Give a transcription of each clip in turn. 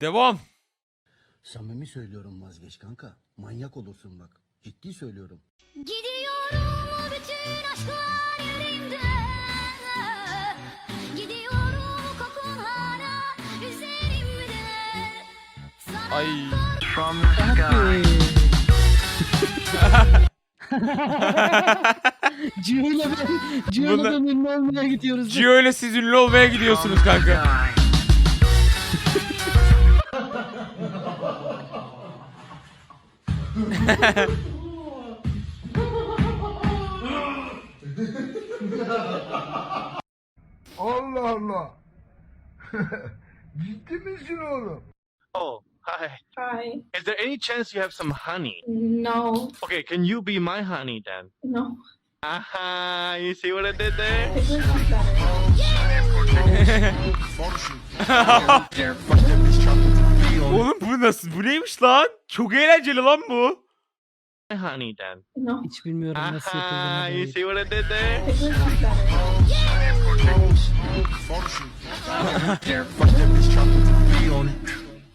Devam. Samimi söylüyorum vazgeç kanka. Manyak olursun bak. Ciddi söylüyorum. Gidiyorum o bütün aşklar yerimde Gidiyorum kokun hala üzerimde Sana Ay. Cio'yla ben, Cio'yla Bunda- ben ünlü olmaya gidiyoruz. Gio ile siz ünlü olmaya gidiyorsunuz kanka. Allah Allah. Ciddi misin oğlum? Oh, hi. Hi. Is there any chance you have some honey? No. Okay, can you be my honey then? No. Aha, you see what I did there? Oğlum bu nasıl? Bu neymiş lan? Çok eğlenceli lan bu. My honey then. No. Hiç bilmiyorum nasıl Aha, yapıldığını. you dair. see what I did there? It was better.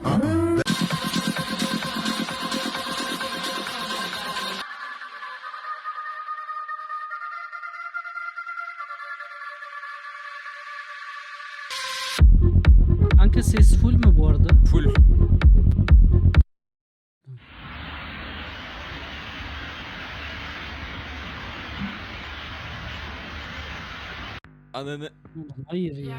Kanka Ananı. Hayır ya.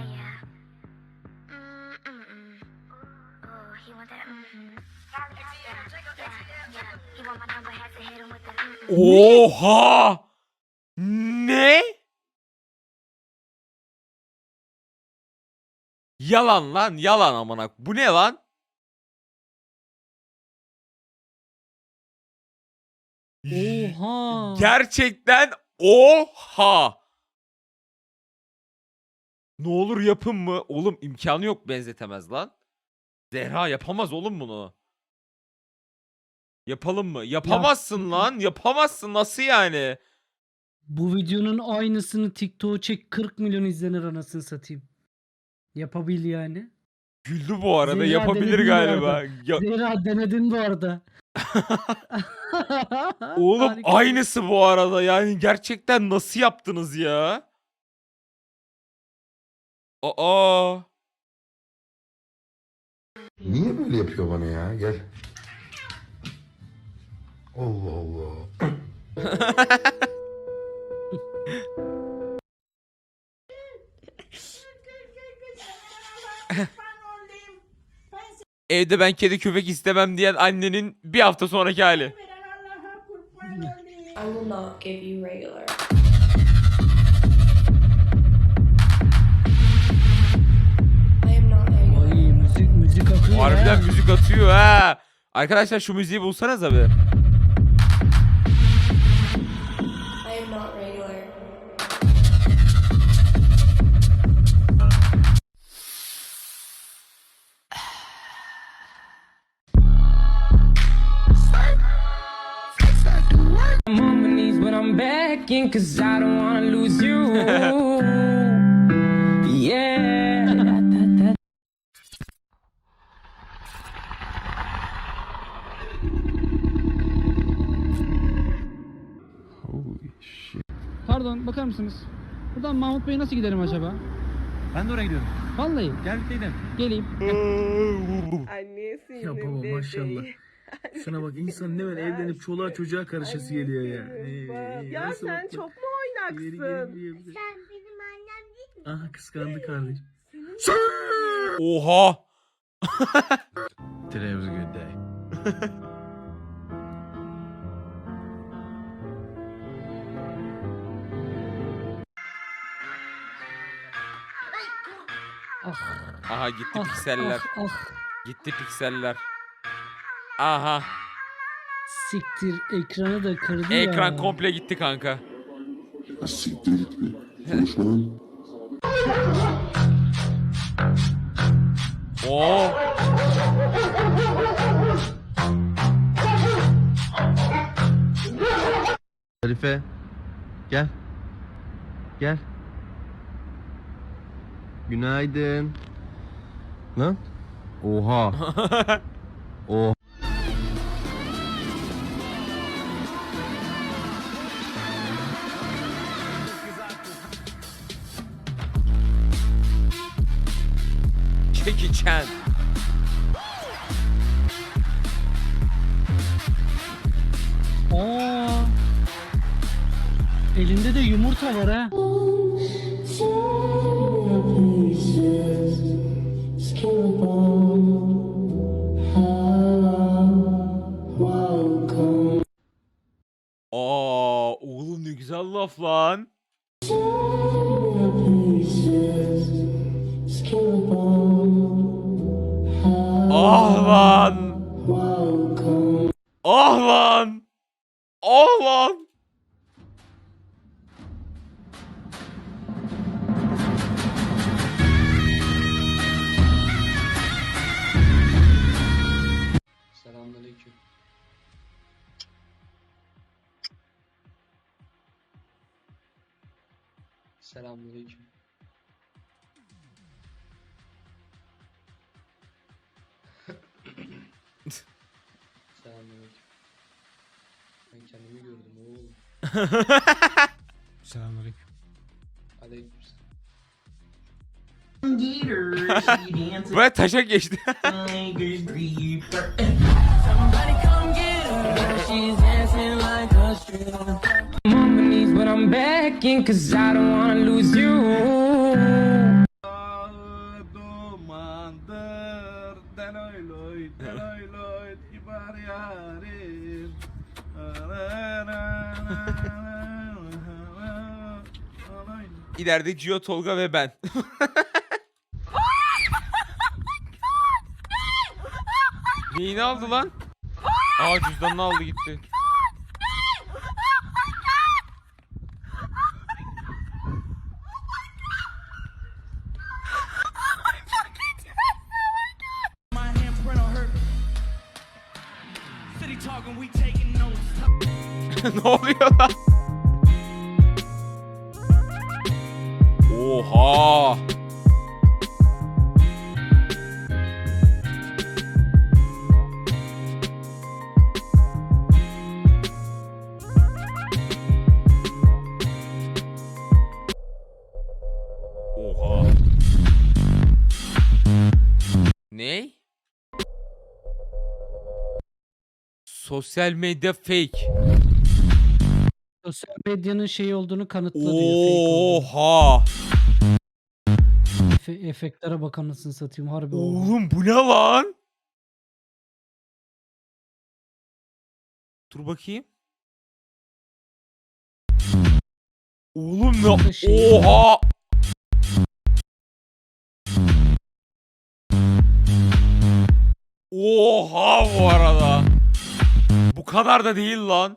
Oh, he want that mm-hmm. Yeah, yeah, yeah. He want my number, had to hit him with the. Oha! Ne? Yalan lan, yalan amına. Bu ne lan? Oha. Gerçekten oha. Ne olur yapın mı? Oğlum imkanı yok benzetemez lan. Zehra yapamaz oğlum bunu. Yapalım mı? Yapamazsın lan. Yapamazsın. Nasıl yani? Bu videonun aynısını TikTok'a çek 40 milyon izlenir anasını satayım. Yapabil yani. Güldü bu arada. Zehra Yapabilir denedin bu galiba. arada. Ya- Zehra denedin bu arada. Oğlum Harika. aynısı bu arada. Yani gerçekten nasıl yaptınız ya? Aa. Niye böyle yapıyor bana ya? Gel. Allah Allah. Evde ben kedi köpek istemem diyen annenin bir hafta sonraki hali. I will not give you regular. Müzik akıyor Harbiden ha. müzik atıyor ha. Arkadaşlar şu müziği bulsanız abi. I'm I'm begging cause I don't wanna lose you. Pardon bakar mısınız? Buradan Mahmut Bey nasıl giderim acaba? Ben de oraya gidiyorum. Vallahi Gel gidelim. geleyim. Annesinin Ya baba maşallah. Şuna bak insan ne böyle evlenip çoluğa çocuğa karışası geliyor ya. Ee, Ya nasıl sen mutlu. çok mu İleri geri oynaksın? yürüyebilir. Sen benim annem değil mi? Aha kıskandı kardeş. Oha. Today was a good day. Ah, Aha gitti ah, pikseller. ah, ah. Gitti pikseller. Aha. Siktir ekranı da kırdı ya. Ekran komple gitti kanka. Oo. Arife. Gel. Gel. Günaydın. Lan Oha. Oha. Jackie Chan. Aa. Elinde de yumurta var ha. Laf lan. Ah lan. Ah lan. Ah lan. Selamünaleyküm. Selamünaleyküm. Ben kendimi gördüm oğlum. Selamünaleyküm. Aleykümselam. Böyle taşa geçti. I'm on my knees, but I'm begging, cause I don't wanna lose you. Dumandır deloy loy deloy loy kibar yarim. İleride Gio Tolga ve ben. Neyini aldı lan? Aa cüzdanını aldı gitti. ne oluyor lan? Oha! Oha. Ne? Sosyal medya fake. Sosyal medyanın şey olduğunu kanıtla diyor. fake olduğunu. Oha! Efe- efektlere bak anasını satayım harbi oldu. Oğlum bu ne lan? Dur bakayım. Oğlum ne? Şey- Oha! Oha bu arada. Bu kadar da değil lan.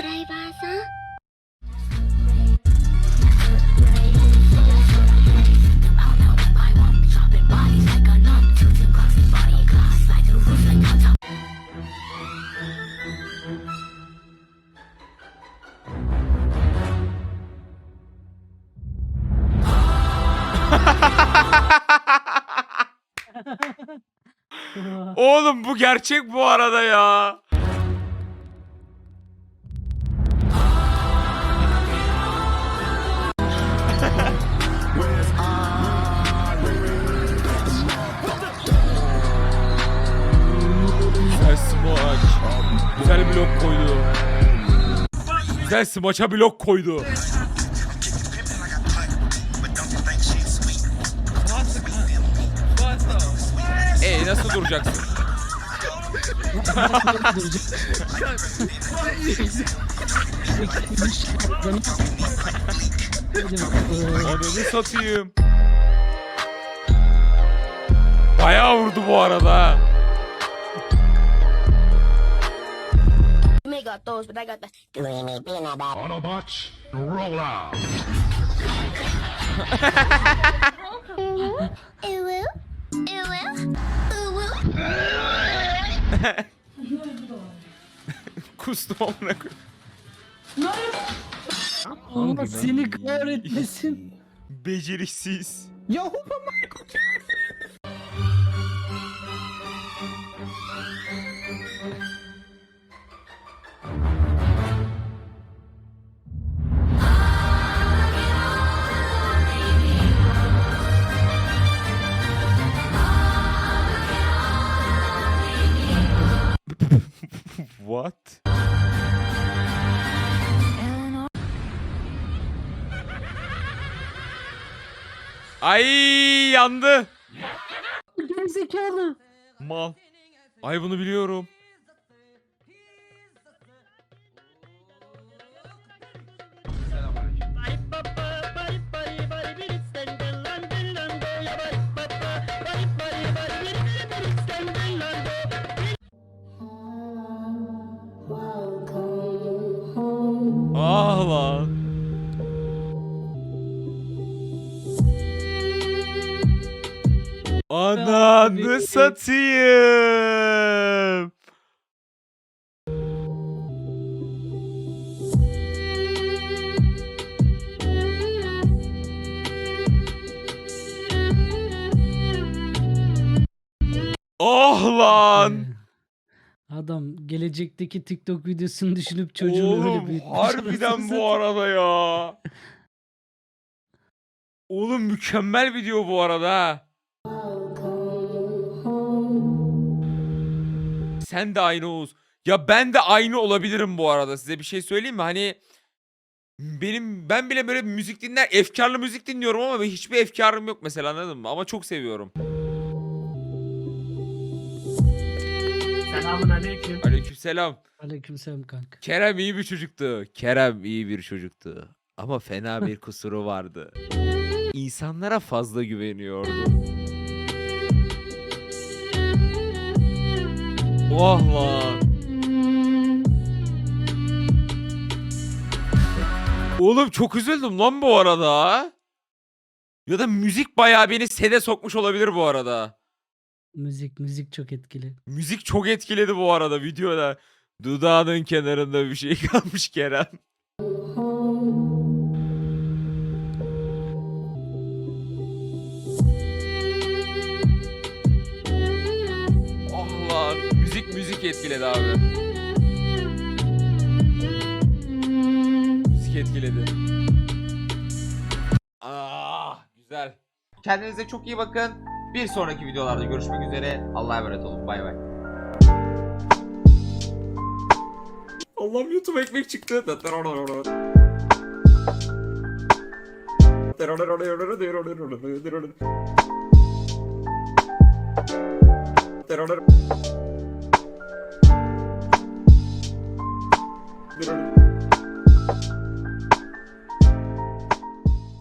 Oğlum bu gerçek bu arada ya. Güzel smaç. Güzel blok koydu. Güzel smaça blok koydu. E nasıl duracaksın? Ananı satayım. Bayağı vurdu bu arada. ha. You may got those, but I got the. Autobots, roll out. Kustum amına koyayım. Allah seni kahretmesin. Beceriksiz. Yahu What? Ay yandı. gerizekalı. Mal. Ay bunu biliyorum. Ananı satayım. Oh lan. Adam gelecekteki TikTok videosunu düşünüp çocuğunu öyle Oğlum büyütmüş. harbiden bu arada ya. Oğlum mükemmel video bu arada. ha. Sen de aynı Oğuz. Ya ben de aynı olabilirim bu arada. Size bir şey söyleyeyim mi? Hani benim ben bile böyle müzik dinler, efkarlı müzik dinliyorum ama hiçbir efkarım yok mesela anladın mı? Ama çok seviyorum. Selamun aleyküm. Aleykümselam. Aleykümselam kanka. Kerem iyi bir çocuktu. Kerem iyi bir çocuktu. Ama fena bir kusuru vardı. İnsanlara fazla güveniyordu. Oh lan. Oğlum çok üzüldüm lan bu arada. Ya da müzik bayağı beni sede sokmuş olabilir bu arada. Müzik müzik çok etkili. Müzik çok etkiledi bu arada videoda. Dudağının kenarında bir şey kalmış Kerem. Etkiledi abi. Müzik etkiledi. Ah güzel. Kendinize çok iyi bakın. Bir sonraki videolarda görüşmek üzere. Allah'a emanet olun. Bay bay. Allah'ım YouTube ekmek çıktı. Twitter.